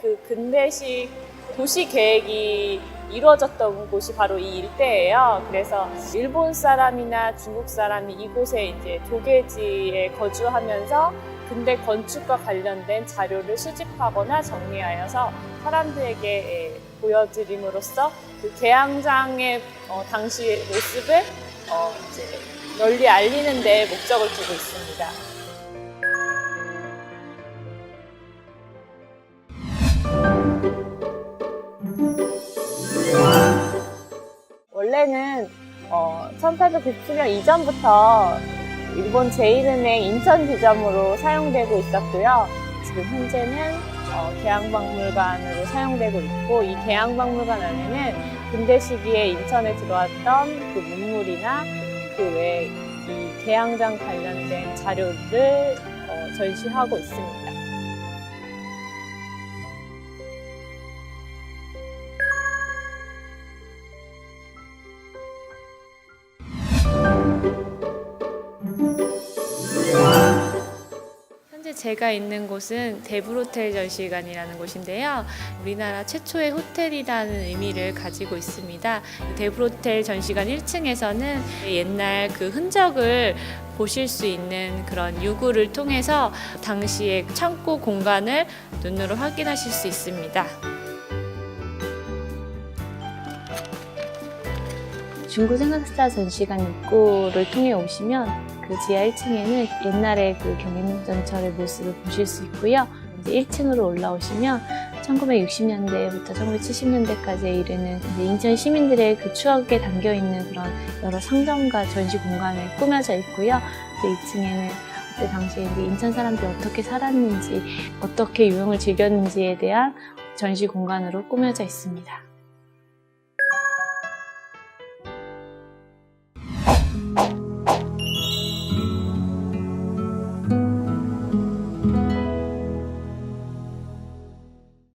그 근대식 도시 계획이 이루어졌던 곳이 바로 이 일대예요. 그래서 일본 사람이나 중국 사람이 이곳에 이제 조개지에 거주하면서 근대 건축과 관련된 자료를 수집하거나 정리하여서 사람들에게 예, 보여드림으로써 그 개항장의 어, 당시 모습을 어, 이제 널리 알리는 데 목적을 두고 있습니다. 1897년 이전부터 일본 제1은행 인천 지점으로 사용되고 있었고요. 지금 현재는 어, 개항박물관으로 사용되고 있고 이 개항박물관 안에는 근대 시기에 인천에 들어왔던 그 문물이나 그 외에 이 개항장 관련된 자료를 어, 전시하고 있습니다. 제가 있는 곳은 대불호텔 전시관이라는 곳인데요. 우리나라 최초의 호텔이라는 의미를 가지고 있습니다. 대불호텔 전시관 1층에서는 옛날 그 흔적을 보실 수 있는 그런 유구를 통해서 당시의 창고 공간을 눈으로 확인하실 수 있습니다. 중구 생각사 전시관 입구를 통해 오시면 그 지하 1층에는 옛날의 그 경인전철의 모습을 보실 수 있고요. 이제 1층으로 올라오시면 1960년대부터 1970년대까지에 이르는 인천 시민들의 그 추억에 담겨 있는 그런 여러 상점과 전시 공간을 꾸며져 있고요. 그 2층에는 그때 당시에 이제 인천 사람들이 어떻게 살았는지, 어떻게 유흥을 즐겼는지에 대한 전시 공간으로 꾸며져 있습니다.